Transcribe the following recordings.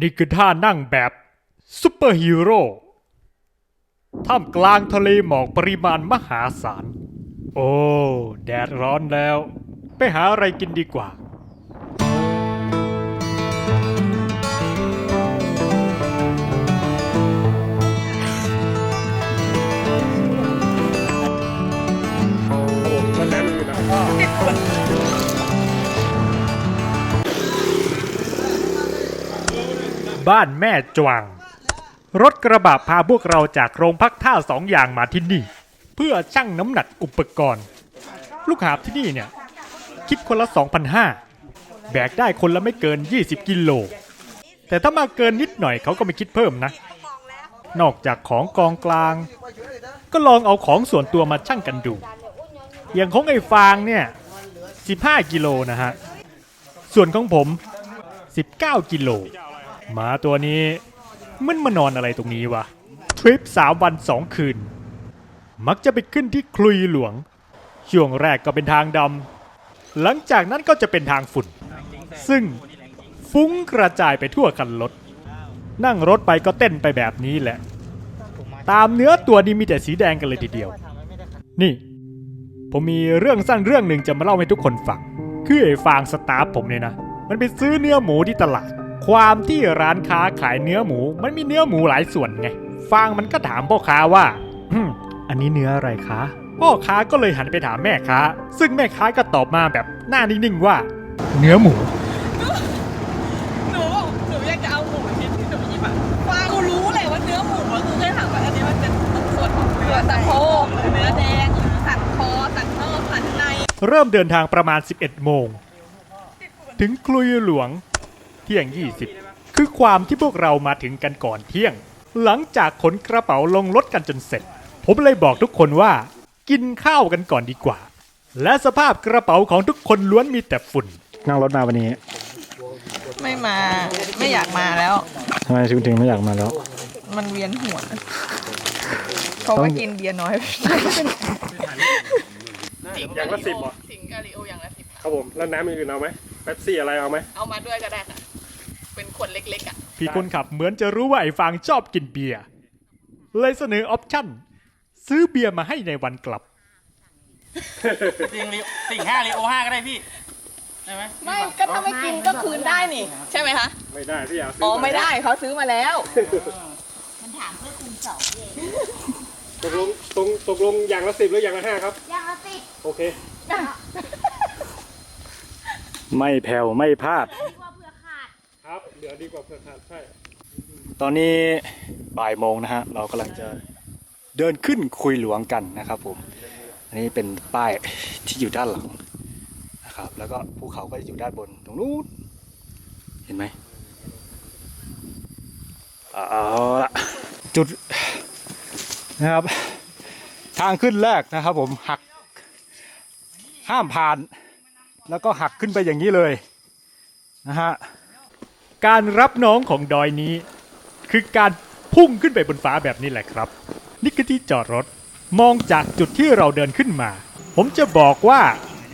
นี่คือท่านั่งแบบซูเปอร์ฮีโร่ท่ามกลางทะเลหมอกปริมาณมหาศาล โอ้ แดดร้อนแล้ว ไปหาอะไรกินดีกว่า บ้านแม่จวง รถกระบะพาพวกเราจากโรงพักท่าสองอย่างมาที่นี่ เพื่อชั่งน้ำหนักอุปกรณ์ ลูกหาบที่นี่เนี่ย คิดคนละ 2,500 แบกได้คนละไม่เกิน 20 กิโล แต่ถ้ามาเกินนิดหน่อยเขาก็ไม่คิดเพิ่มนะ นอกจากของกองกลาง ก็ลองเอาของส่วนตัวมาชั่งกันดู อย่างของไอ้ฟางเนี่ย 15 กิโลนะฮะ ส่วนของผม 19 กิโล หมาตัวนี้มันมานอนอะไรตรงนี้วะ ทริปสามวันสองคืน มักจะไปขึ้นที่คลุยหลวง ช่วงแรกก็เป็นทางดำหลังจากนั้นก็จะเป็นทางฝุ่น ซึ่งฟุ้งกระจายไปทั่วคันรถ นั่งรถไปก็เต้นไปแบบนี้แหละ ตามเนื้อตัวนี้มีแต่สีแดงกันเลยทีเดียว นี่ ผมมีเรื่องสั้นเรื่องหนึ่งจะมาเล่าให้ทุกคนฟัง คือไอ้ฟางสตาฟผมเนี่ยนะ มันไปซื้อเนื้อหมูที่ตลาด ความที่ร้านค้าขายเนื้อหมู มันมีเนื้อหมูหลายส่วนไงฟางมันก็ถามพ่อค้าว่าอืมอันนี้เนื้ออะไรคะ พ่อค้าก็เลยหันไปถามแม่ค้า ซึ่งแม่ค้าก็ตอบมาแบบหน้านิ่งๆว่า เนื้อหมู หนูหนูอยากจะเอาหมูชิ้นที่หนูหยิบอะฟางกูรู้เลยว่าเนื้อหมูอะกูเคยถามว่าอันนี้มันเป็นส่วนของเนื้อสะโพกหรือเนื้อแดงหรือสันคอสันนอกสันใน เริ่มเดินทางประมาณ 11 โมง ถึงคลุยหลวงเที่ยง 20 คือความที่พวกเรามาถึงกันก่อนเที่ยง หลังจากขนกระเป๋าลงรถกันจนเสร็จ ผมเลยบอกทุกคนว่า กินข้าวกันก่อนดีกว่า และสภาพกระเป๋าของทุกคนล้วนมีแต่ฝุ่น นั่งรถมาวันนี้ไม่มาไม่อยากมาแล้ว ทำไมถึงถึงไม่อยากมาแล้ว มันเวียนหัวเพราะว่ากินเบียร์น้อยอย่างละสิบเหรอสิงกาลิโออย่างละสิบครับผม แล้วน้ำอื่นเอาไหมเป๊ปซี่อะไรเอาไหมเอามาด้วยก็ได้ค่ะเป็นข วดเล็กๆอะ พี่คนขับเหมือนจะรู้ว่าไอ้ฟางชอบกินเบียร์เลยเสนอออปชั่น ซื้อเบียร์มาให้ในวันกลับสิ่งลิสิ่งห้าลิโอห้าก็ได้พี่ได้ไหมไม่ก็ถ้าไม่กินก็คืนได้นี่ ใช่ไหมคะไม่ได้พี่อยากซื้อ๋อไม่ได้เขาซื้อมาแล้วตกลงตรงตกลงอย่างละสิบหรืออย่างละห้าครับ อย่างละสิบโอเค ไม่แผ่วไม่พลาด เหลือดีกว่าเพื่อขาดใช่ตอนนี้บ่ายโมงนะฮะเรากำลังจะเดินขึ้นคุยหลวงกันนะครับผมอันนี้เป็นป้ายที่อยู่ด้านหลังนะครับ แล้วก็ภูเขาก็จะอยู่ด้านบนตรงนู้นเห็นไหมเอาละจุดนะครับ ทางขึ้นแรกนะครับผมหักห้ามผ่าน แล้วก็หักขึ้นไปอย่างนี้เลยนะฮะ การรับน้องของดอยนี้ คือการพุ่งขึ้นไปบนฟ้าแบบนี้แหละครับ นี่คือที่จอดรถมองจากจุดที่เราเดินขึ้นมา ผมจะบอกว่า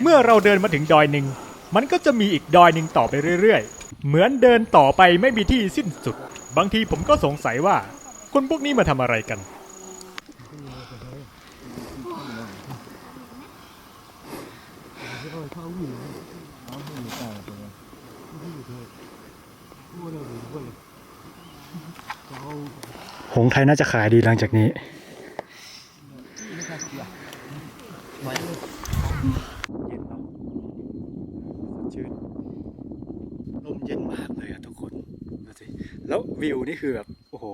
เมื่อเราเดินมาถึงดอยหนึ่ง มันก็จะมีอีกดอยหนึ่งต่อไปเรื่อยๆ เหมือนเดินต่อไปไม่มีที่สิ้นสุด บางทีผมก็สงสัยว่าคนพวกนี้มาทำอะไรกัน งไทยน่าจะขายดีหลังจากนี้เย็นเนาะชื่นลมเย็นมากเลยอะทุกคนดูสิแล้ววิวนี่คือแบบ โอ้โห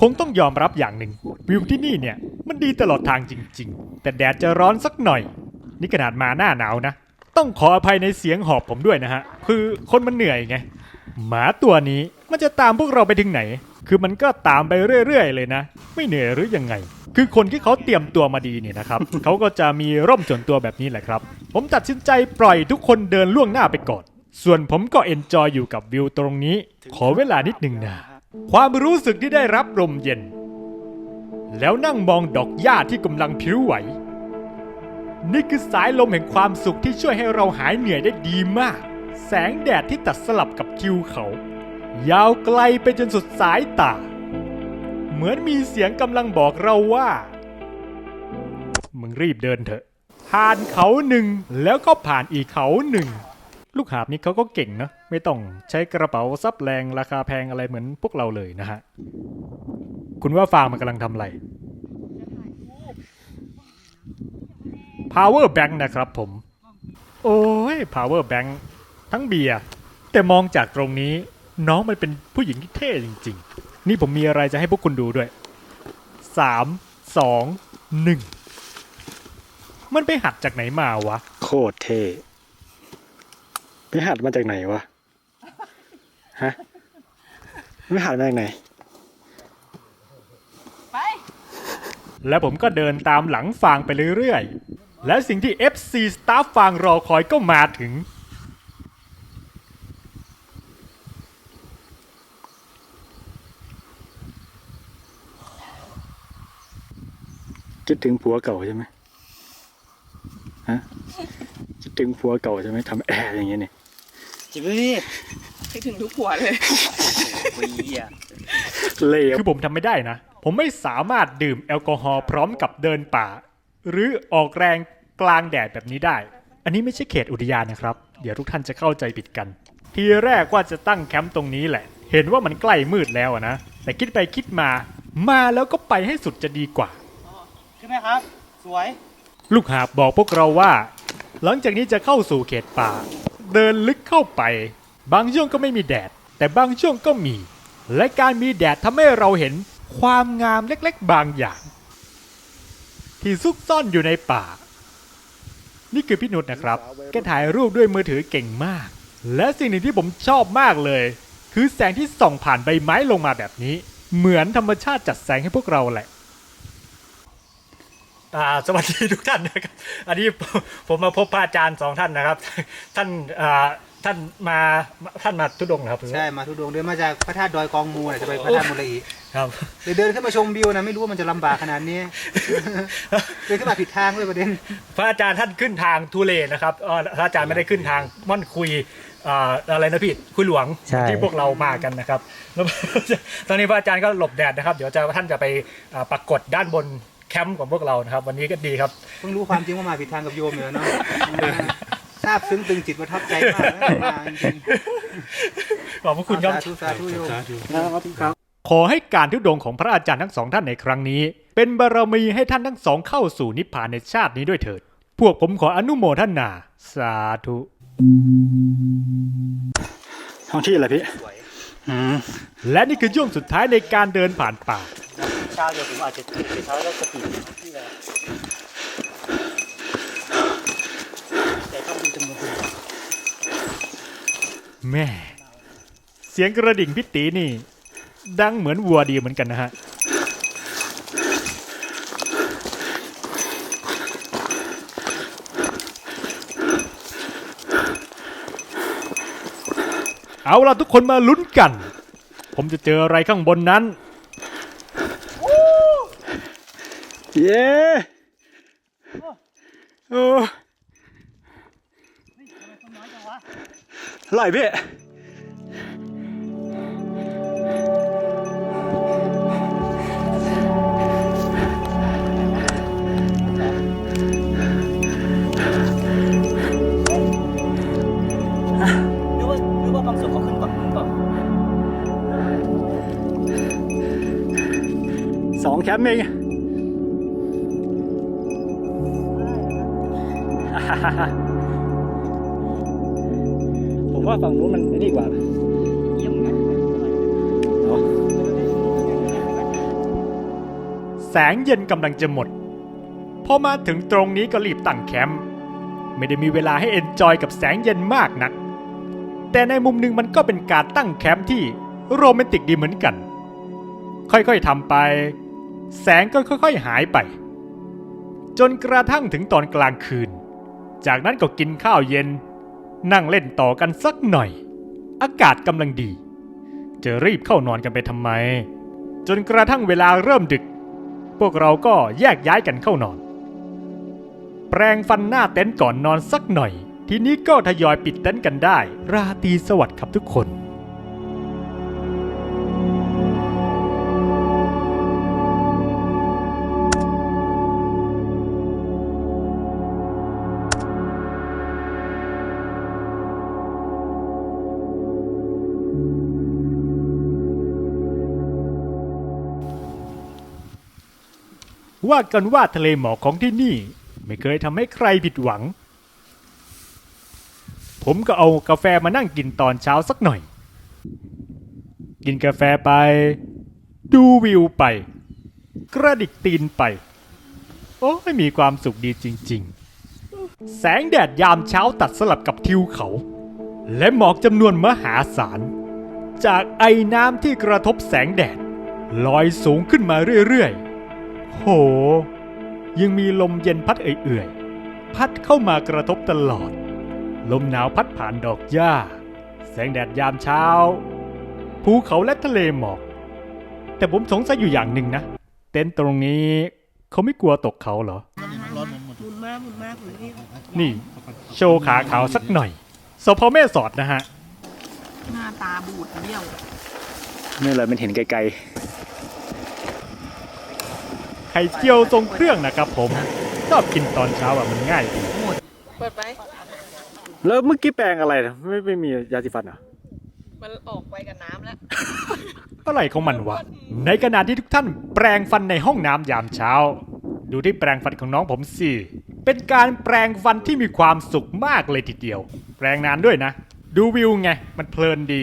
คงต้องยอมรับอย่างหนึ่ง วิวที่นี่เนี่ย มันดีตลอดทางจริง ๆ แต่แดดจะร้อนสักหน่อย นี่ขนาดมาหน้าหนาวนะ ต้องขออภัยในเสียงหอบผมด้วยนะฮะ คือคนมันเหนื่อยไง หมาตัวนี้มันจะตามพวกเราไปถึงไหน คือมันก็ตามไปเรื่อยๆ เลยนะ ไม่เหนื่อยหรือยังไง คือคนที่เขาเตรียมตัวมาดีเนี่ยนะครับ เขาก็จะมีร่มส่วนตัวแบบนี้แหละครับ ผมตัดสินใจปล่อยทุกคนเดินล่วงหน้าไปก่อน ส่วนผมก็เอนจอยอยู่กับวิวตรงนี้ ขอเวลานิดหนึ่งนะ ความรู้สึกที่ได้รับลมเย็น แล้วนั่งมองดอกหญ้าที่กำลังพลิ้วไหว นี่คือสายลมแห่งความสุขที่ช่วยให้เราหายเหนื่อยได้ดีมาก แสงแดดที่ตัดสลับกับทิวเขา ยาวไกลไปจนสุดสายตา เหมือนมีเสียงกำลังบอกเราว่า มึงรีบเดินเถอะ ผ่านเขาหนึ่งแล้วก็ผ่านอีกเขาหนึ่ง ลูกหาบนี้เขาก็เก่งนะ ไม่ต้องใช้กระเป๋าซับแรงราคาแพงอะไรเหมือนพวกเราเลยนะฮะ คุณว่าฟางมันกำลังทำอะไร power bank นะครับผม โอ้ย power bank ทั้งเบียร์แต่มองจากตรงนี้ น้องมันเป็นผู้หญิงที่เท่จริง ๆ นี่ผมมีอะไรจะให้พวกคุณดูด้วยสามสองหนึ่งมันไปหัดจากไหนมาวะ โคตรเท่ไปหัดมาจากไหนวะ ฮะไม่หัดมาจากไหน ไป และผมก็เดินตามหลังฟางไปเรื่อยๆ และสิ่งที่ FC Staff ฟางรอคอยก็มาถึง ถึงผัวเก่าใช่ไหมฮะคิดถึงผัวเก่าใช่ไหมทำแอร์อย่างเงี้ยเนี่ยจิบพี่คิดถึงทุกหัวเลยวีอะเลวคือผมทำไม่ได้นะ ผมไม่สามารถดื่มแอลกอฮอล์พร้อมกับเดินป่า หรือออกแรงกลางแดดแบบนี้ได้ อันนี้ไม่ใช่เขตอุทยานนะครับ เดี๋ยวทุกท่านจะเข้าใจผิดกัน ทีแรกว่าจะตั้งแคมป์ตรงนี้แหละ เห็นว่ามันใกล้มืดแล้วอะนะ แต่คิดไปคิดมา มาแล้วก็ไปให้สุดจะดีกว่าใช่ ไหมครับ สวย ลูกหาบบอกพวกเราว่า หลังจากนี้จะเข้าสู่เขตป่า เดินลึกเข้าไป บางช่วงก็ไม่มีแดด แต่บางช่วงก็มี และการมีแดดทำให้เราเห็นความงามเล็กๆบางอย่าง ที่ซุกซ่อนอยู่ในป่า นี่คือพี่นุชนะครับ แกถ่ายรูปด้วยมือถือเก่งมาก และสิ่งหนึ่งที่ผมชอบมากเลย คือแสงที่ส่องผ่านใบไม้ลงมาแบบนี้ เหมือนธรรมชาติจัดแสงให้พวกเราแหละ อ่าสวัสดีทุกท่านนะครับ อันนี้ผมผมมาพบพระอาจารย์สองท่านนะครับ ท่านอ่าท่านมาท่านมาทุดงค์เหรอครับใช่มาทุดงเดินมาจากพระธาตุดอยกองมูน่ะจะไปพระธาตุมูลอีครับเลยเดินขึ้นมาชมวิวนะไม่รู้ว่ามันจะลำบากขนาดนี้เดินขึ้นมาผิดทางด้วยประเด็น พระอาจารย์ท่านขึ้นทางทุเลนะครับเอ่อพระอาจารย์ไม่ได้ขึ้นทางม่อนคุยอ่าอะไรนะพี่คุยหลวงใช่ที่พวกเรามากันนะครับแล้วตอนนี้พระอาจารย์ก็หลบแดดนะครับ เดี๋ยวจะท่านจะไปอ่าปรากฏด้านบน แคมป์ของพวกเรานะครับ วันนี้ก็ดีครับ เพิ่งรู้ความจริงว่ามาผิดทางกับโยมเลยเนาะทราบซึ้งตึงจิตประทับใจมากนะมาจริงขอบพระๆคุณครับ สาธุสาธุโยมขอให้การทุดงค์ของพระอาจารย์ทั้งสองท่านในครั้งนี้ เป็นบารมีให้ท่านทั้งสองเข้าสู่นิพพานในชาตินี้ด้วยเถิด พวกผมขออนุโมทนา สาธุท้องที่อะไรพี่อืมและนี่คือช่วงสุดท้ายในการเดินผ่านป่า เช้าเดี๋ยวผมอาจจะตื่นเช้าแล้วจะตื่นที่อะไรแต่ต้องดูจำนวนคนแม่ เสียงกระดิ่งพิตีนี่ ดังเหมือนวัวดีเหมือนกันนะฮะเอาล่ะทุกคนมาลุ้นกัน ผมจะเจออะไรข้างบนนั้น เย้โอ้อร่อ มันนี่กว่าแสงเย็นกำลังจะหมด พอมาถึงตรงนี้ก็รีบตั้งแคมป์ไม่ได้มีเวลาให้เอนจอยกับแสงเย็นมากนัก แต่ในมุมหนึ่งมันก็เป็นการตั้งแคมป์ที่โรแมนติกดีเหมือนกัน ค่อยๆทำไป แสงก็ค่อยๆหายไป จนกระทั่งถึงตอนกลางคืน จากนั้นก็กินข้าวเย็น นั่งเล่นต่อกันสักหน่อย อากาศกำลังดี จะรีบเข้านอนกันไปทำไม จนกระทั่งเวลาเริ่มดึก พวกเราก็แยกย้ายกันเข้านอน แปรงฟันหน้าเต็นท์ก่อนนอนสักหน่อย ทีนี้ก็ทยอยปิดเต็นท์กันได้ ราตรีสวัสดิ์ครับทุกคน ว่ากันว่าทะเลหมอกของที่นี่ ไม่เคยทำให้ใครผิดหวัง ผมก็เอากาแฟมานั่งกินตอนเช้าสักหน่อย กินกาแฟไป ดูวิวไป กระดิกตีนไป โอ้ยมีความสุขดีจริง ๆ แสงแดดยามเช้าตัดสลับกับทิวเขา และหมอกจำนวนมหาศาล จากไอ้น้ำที่กระทบแสงแดด ลอยสูงขึ้นมาเรื่อย ๆ โห ยังมีลมเย็นพัดเอื่อยๆ พัดเข้ามากระทบตลอด ลมหนาวพัดผ่านดอกหญ้า แสงแดดยามเช้า ภูเขาและทะเลหมอก แต่ผมสงสัยอยู่อย่างหนึ่งนะ เต็นท์ตรงนี้เขาไม่กลัวตกเขาเหรอนี่ โชว์ขาขาวสักหน่อยสพแม่สอดนะฮะ หน้าตาบูดเบี้ยวนี่เลยมันเห็นไกล ไข่เจียวทรงเครื่องนะครับผมชอบกินตอนเช้าอะมันง่ายดีเปิดไปๆแล้วเมื่อกี้แปลงอะไรนะไม่ไม่มียาสีฟันเหรอ มันออกไปกับน้ำแล้ว อะไรของมันวะ ในขณะที่ทุกท่านแปรงฟันในห้องน้ำยามเช้า ดูที่แปรงฟันของน้องผมสิ เป็นการแปรงฟันที่มีความสุขมากเลยทีเดียว แปรงนานด้วยนะ ดูวิวไง มันเพลินดี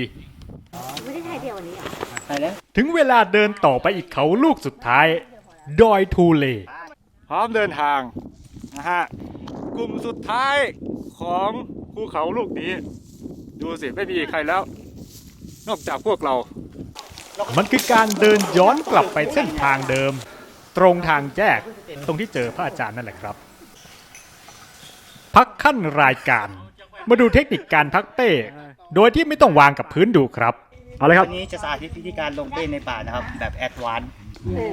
ถึงเวลาเดินต่อไปอีกเขาลูกสุดท้าย ดอยทูเล พร้อมเดินทางนะฮะกลุ่มสุดท้ายของภูเขาลูกนี้ ดูสิ ไม่มีใครแล้ว นอกจากพวกเรา มันคือการเดินย้อนกลับไปเส้นทางเดิม ตรงทางแยกตรงที่เจอพระอาจารย์นั่นแหละครับ พักขั้นรายการ มาดูเทคนิคการพักเป้ โดยที่ไม่ต้องวางกับพื้นดูครับ เอาเลยครับ วันนี้จะสาธิตวิธีการลงเป้ในป่านะครับ แบบแอดวานซ์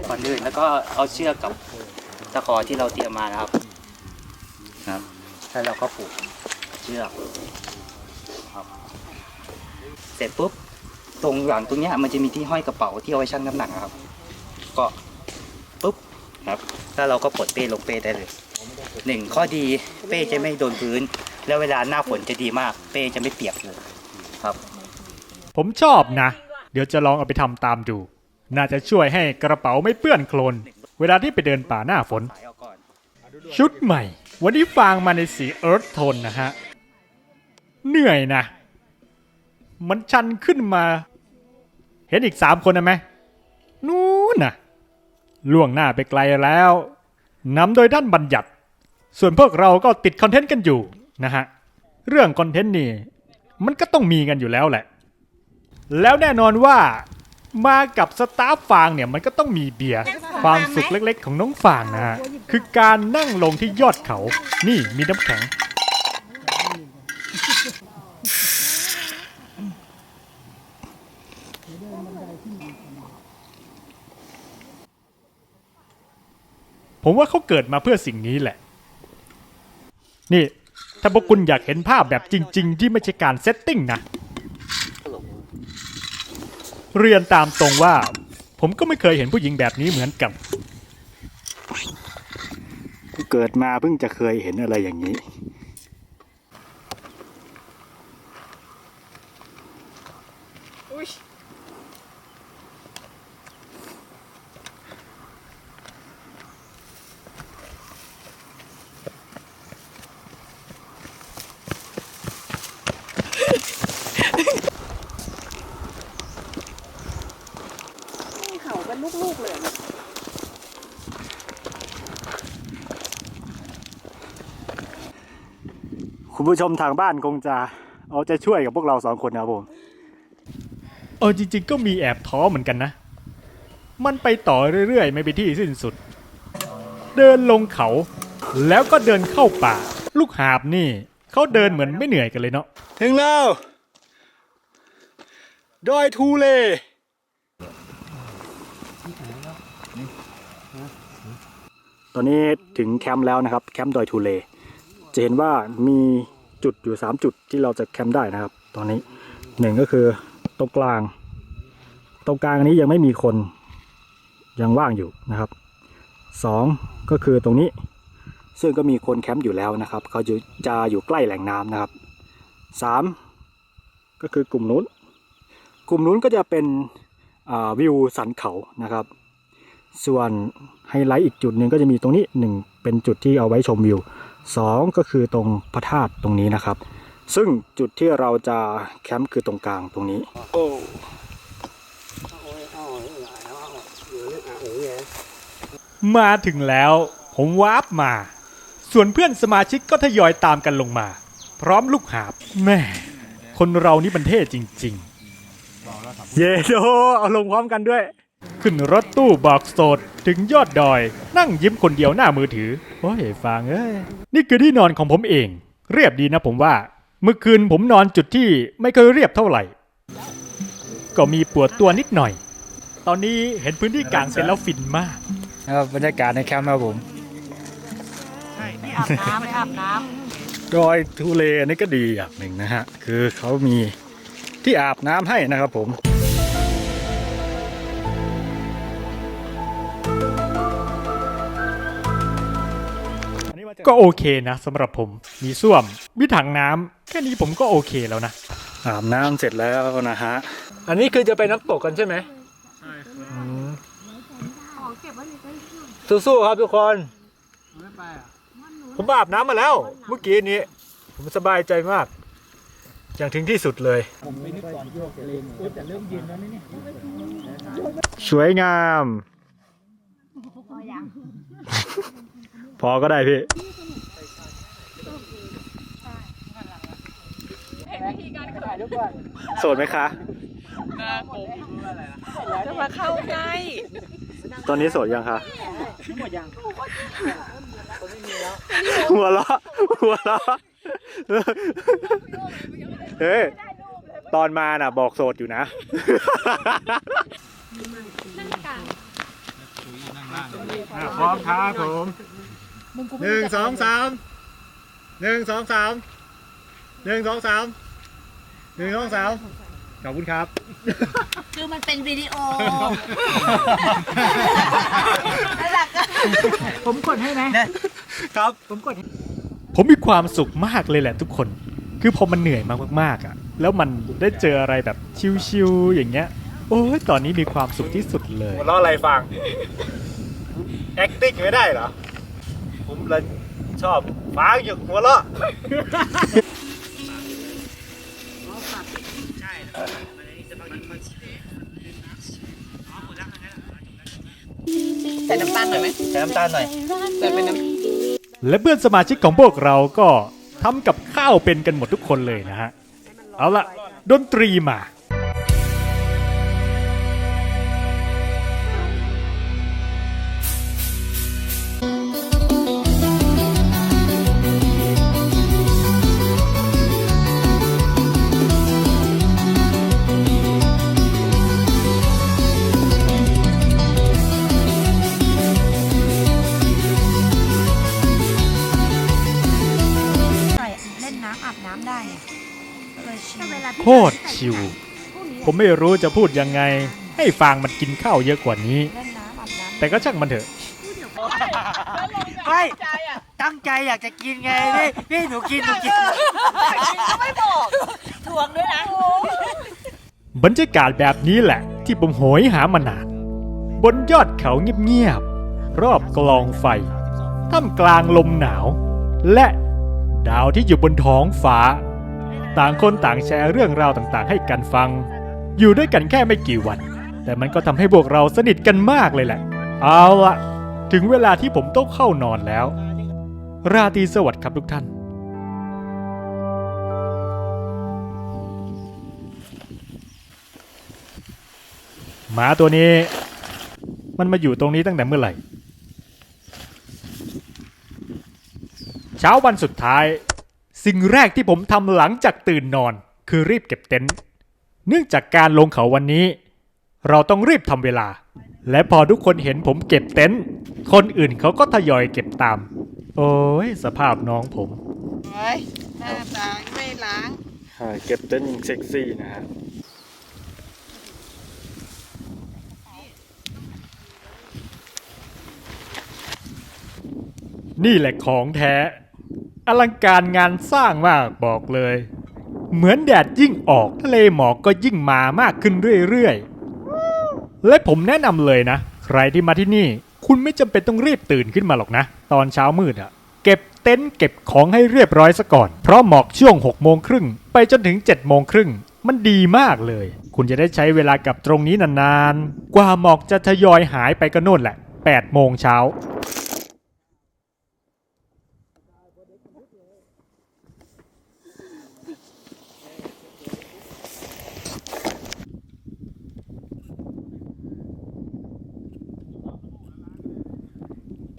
ก่อนอื่นแล้วก็เอาเชือกกับตะขอที่เราเตรียมมานะครับครับแล้วเราก็ผูกเชือกครับ เสร็จปุ๊บตรงหลังตรงเนี้ยมันจะมีที่ห้อยกระเป๋าที่เอาไว้ชั่งน้ำหนักนะครับ ก็ปุ๊บครับแล้วเราก็ปลดเป้ลงเป้ได้เลยหนึ่งข้อดีเป้จะไม่โดนพื้น แล้วเวลาหน้าฝนจะดีมาก เป้จะไม่เปียกเลยครับ ผมชอบนะ เดี๋ยวจะลองเอาไปทำตามดู น่าจะช่วยให้กระเป๋าไม่เปื้อนโคลน เวลาที่ไปเดินป่าหน้าฝน ชุดใหม่ วันนี้ฟางมาในสีเอิร์ธโทนนะฮะ เหนื่อยนะ มันชันขึ้นมา เห็นอีกสามคนนะไหมนู้นนะล่วงหน้าไปไกลแล้วนำโดยด้านบัญญัติ ส่วนพวกเราก็ติดคอนเทนต์กันอยู่นะฮะ เรื่องคอนเทนต์นี่ มันก็ต้องมีกันอยู่แล้วแหละ แล้วแน่นอนว่า มากับสตาฟฟางเนี่ยมันก็ต้องมีเบียร์ความสุขเล็กๆ ของน้องฟางนะฮะคือการนั่งลงที่ยอดเขา นี่มีน้ำแข็ง ผมว่าเขาเกิดมาเพื่อสิ่งนี้แหละ นี่ ถ้าพวกคุณอยากเห็นภาพแบบจริง ๆ ที่ไม่ใช่การเซตติ้งนะ เรียนตามตรงว่า ผมก็ไม่เคยเห็นผู้หญิงแบบนี้เหมือนกันเกิดมาเพิ่งจะเคยเห็นอะไรอย่างนี้ ลูกๆเลยคุณผู้ชมทางบ้านคงจะเอาใจช่วยกับพวกเราสองคนนะครับผมเออจริงๆ ก็มีแอบท้อเหมือนกันนะ มันไปต่อเรื่อยๆ ไม่ไปที่สิ้นสุด เดินลงเขา แล้วก็เดินเข้าป่า ลูกหาบนี่ เขาเดินเหมือนไม่เหนื่อยกันเลยเนาะถึงแล้วดอยทูเล ตอนนี้ถึงแคมป์แล้วนะครับแคมป์ดอยทูเล จะเห็นว่ามีจุดอยู่ 3 จุดที่เราจะแคมป์ได้นะครับ ตอนนี้หนึ่งก็คือตรงกลาง ตรงกลางนี้ยังไม่มีคนยังว่างอยู่นะครับสองก็คือตรงนี้ซึ่งก็มีคนแคมป์อยู่แล้วนะครับเขาจะจะอยู่ใกล้แหล่งน้ำนะครับสามก็คือกลุ่มนู้น กลุ่มนู้นก็จะเป็นวิวสันเขานะครับ ส่วนไฮไลท์อีกจุดหนึ่งก็จะมีตรงนี้หนึ่งเป็นจุดที่เอาไว้ชมวิวสองก็คือตรงพระธาตุตรงนี้นะครับ ซึ่งจุดที่เราจะแคมป์คือตรงกลางตรงนี้มาถึงแล้ว ผมวาร์ปมา ส่วนเพื่อนสมาชิกก็ทยอยตามกันลงมา พร้อมลูกหาบแม่คนเรานี่มันเท่จริงเยโดเอาลงพร้อมกันด้วยๆ ขึ้นรถตู้บอกโสดถึงยอดดอย นั่งยิ้มคนเดียวหน้ามือถือ โอ้ยฟังเอ้ย นี่คือที่นอนของผมเอง เรียบดีนะผมว่า เมื่อคืนผมนอนจุดที่ไม่เคยเรียบเท่าไหร่ ก็มีปวดตัวนิดหน่อย ตอนนี้เห็นพื้นที่กลางเสร็จแล้วฟินมาก นะครับบรรยากาศในแคมป์ครับผมอาบน้ำไม่อาบน้ดอยทุเลอันนี้ก็ดีอย่างหนึ่งนะฮะ คือเขามีที่อาบน้ำให้นะครับผม ก็โอเคนะสำหรับผม มีส้วม มีถังน้ำแค่นี้ผมก็โอเคแล้วนะ อาบน้ำเสร็จแล้วนะฮะ อันนี้คือจะไปน้ำตกกันใช่ไหมใช่ครับสู้ๆครับทุกคนผมอาบน้ำมาแล้ว เมื่อกี้นี้ ผมสบายใจมาก อย่างถึงที่สุดเลย สวยงาม พอก็ได้พี่โสดไหมคะำจะมาเข้าใกล้ตอนนี้โสดยังคะหัวเราะหัวเราะเฮ้ยตอนมาน่ะ บอกโสดอยู่นะพร้อมครับผม หนึ่งสองสามหนึ่งสองสามหนึ่งสองสามหนึ่งสองสามขอบคุณครับ คือมันเป็นวิดีโอครับผมมีความสุขมากเลยแหละทุกคน คือพอมันเหนื่อยมากๆอะ แล้วมันได้เจออะไรแบบชิวๆอย่างเงี้ย โอ้ยตอนนี้มีความสุขที่สุดเลย หัวเราะอะไรฟัง acting ไม่ได้เหรอ ผมเลยชอบฟังอยู่หัวเราะใส่น้ำตาลหน่อยไหมใส่น้ำตาลหน่อยใส่เป็นน้ำและเพื่อนสมาชิกของพวกเราก็ทำกับข้าวเป็นกันหมดทุกคนเลยนะฮะ เอาละดนตรีมา โคตรชิว ผมไม่รู้จะพูดยังไง ให้ฟางมันกินข้าวเยอะกว่านี้เล่นน้ำอาบน้ำแต่ก็ช่างมันเถอะ ไม่ใจอะตั้งใจอยากจะกินไงพี่พี่หนูกินหนูกินกินก็ไม่บอกทวงด้วยนะบรรยากาศแบบนี้แหละ ที่ผมโหยหามานาน บนยอดเขาเงียบๆรอบกลองไฟท่ามกลางลมหนาว และดาวที่อยู่บนท้องฟ้า ต่างคนต่างแชร์เรื่องราวต่างๆ ให้กันฟัง อยู่ด้วยกันแค่ไม่กี่วัน แต่มันก็ทำให้พวกเราสนิทกันมากเลยแหละ เอาละถึงเวลาที่ผมต้องเข้านอนแล้ว ราตรีสวัสดิ์ครับทุกท่านหมาตัวนี้ มันมาอยู่ตรงนี้ตั้งแต่เมื่อไหร่ เช้าวันสุดท้าย สิ่งแรกที่ผมทำหลังจากตื่นนอน คือรีบเก็บเต็นท์เนื่องจากการลงเขาวันนี้ เราต้องรีบทำเวลา และพอทุกคนเห็นผมเก็บเต็นท์คนอื่นเขาก็ทยอยเก็บตาม โอ้ยสภาพน้องผม ไว้หน้าตาไม่ล้างเก็บเต้นยิงเซ็กซี่นะฮะนี่แหละของแท้ อลังการงานสร้างมากบอกเลย เหมือนแดดยิ่งออกทะเลหมอกก็ยิ่งมามากขึ้นเรื่อยๆ และผมแนะนำเลยนะ ใครที่มาที่นี่ คุณไม่จำเป็นต้องรีบตื่นขึ้นมาหรอกนะ ตอนเช้ามืดอะเก็บเต็นท์เก็บของให้เรียบร้อยซะก่อน เพราะหมอกช่วง6โมงครึ่งไปจนถึง7โมงครึ่งมันดีมากเลย คุณจะได้ใช้เวลากับตรงนี้นานๆ กว่าหมอกจะทยอยหายไปก็โน่นแหละ8โมงเช้า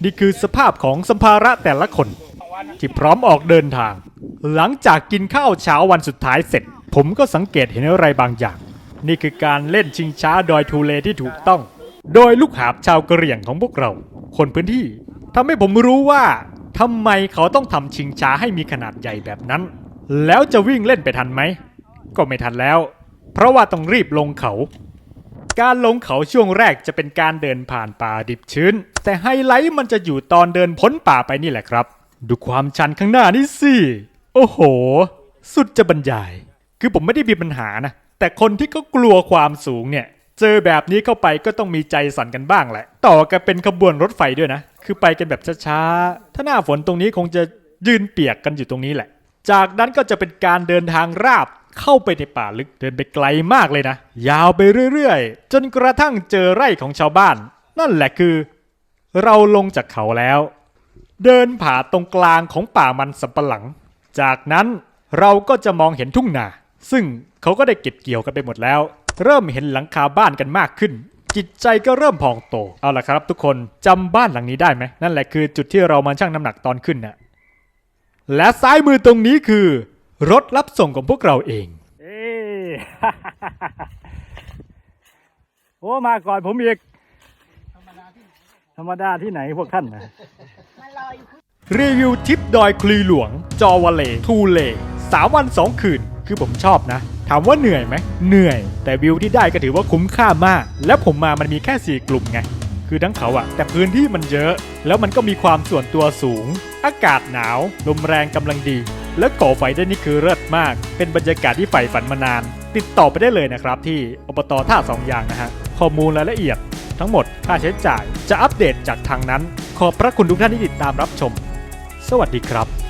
นี่คือสภาพของสัมภาระแต่ละคน ที่พร้อมออกเดินทาง หลังจากกินข้าวเช้าวันสุดท้ายเสร็จ ผมก็สังเกตเห็นอะไรบางอย่าง นี่คือการเล่นชิงช้าดอยทูเลที่ถูกต้อง โดยลูกหาบชาวกะเหรี่ยงของพวกเรา คนพื้นที่ทำให้ผมรู้ว่าทำไมเขาต้องทำชิงช้าให้มีขนาดใหญ่แบบนั้น แล้วจะวิ่งเล่นไปทันไหม ก็ไม่ทันแล้ว เพราะว่าต้องรีบลงเขา การลงเขาช่วงแรกจะเป็นการเดินผ่านป่าดิบชื้น แต่ไฮไลท์มันจะอยู่ตอนเดินพ้นป่าไปนี่แหละครับ ดูความชันข้างหน้านี่สิ โอ้โห สุดจะบรรยาย คือผมไม่ได้มีปัญหานะ แต่คนที่เขากลัวความสูงเนี่ย เจอแบบนี้เข้าไปก็ต้องมีใจสั่นกันบ้างแหละ ต่อกันเป็นขบวนรถไฟด้วยนะ คือไปกันแบบช้าๆ ถ้าหน้าฝนตรงนี้คงจะยืนเปียกกันอยู่ตรงนี้แหละ จากนั้นก็จะเป็นการเดินทางราบ เข้าไปในป่าลึกเดินไปไกลมากเลยนะ ยาวไปเรื่อยๆ จนกระทั่งเจอไร่ของชาวบ้าน นั่นแหละคือ เราลงจากเขาแล้ว เดินผ่าตรงกลางของป่ามันสำปะหลัง จากนั้นเราก็จะมองเห็นทุ่งนา ซึ่งเขาก็ได้เก็บเกี่ยวกันไปหมดแล้ว เริ่มเห็นหลังคาบ้านกันมากขึ้น จิตใจก็เริ่มพองโต เอาล่ะครับ ทุกคนจำบ้านหลังนี้ได้ไหมนั่นแหละคือจุดที่เรามาชั่งน้ำหนักตอนขึ้นน่ะและซ้ายมือตรงนี้คือ รถรับส่งของพวกเราเอง เอ้โอ้มาก่อนผมอีก ธรรมดาที่ไหนพวกท่านนะ รีวิวทริปดอยคลีหลวง จอวาเล ทูเลสามวันสองคืน คือผมชอบนะ ถามว่าเหนื่อยไหม เหนื่อย แต่วิวที่ได้ก็ถือว่าคุ้มค่ามาก และผมมามันมีแค่ 4 กลุ่มไง คือทั้งเขาอะแต่พื้นที่มันเยอะ แล้วมันก็มีความส่วนตัวสูง อากาศหนาว ลมแรงกำลังดี และก่อไฟได้นี่คือเลิศมาก เป็นบรรยากาศที่ใฝ่ฝันมานาน ติดต่อไปได้เลยนะครับที่อบตท่าสองอย่างนะฮะ ข้อมูลรายละเอียด ทั้งหมดค่าใช้จ่ายจะอัปเดตจากทางนั้น ขอบพระคุณทุกท่านที่ติดตามรับชม สวัสดีครับ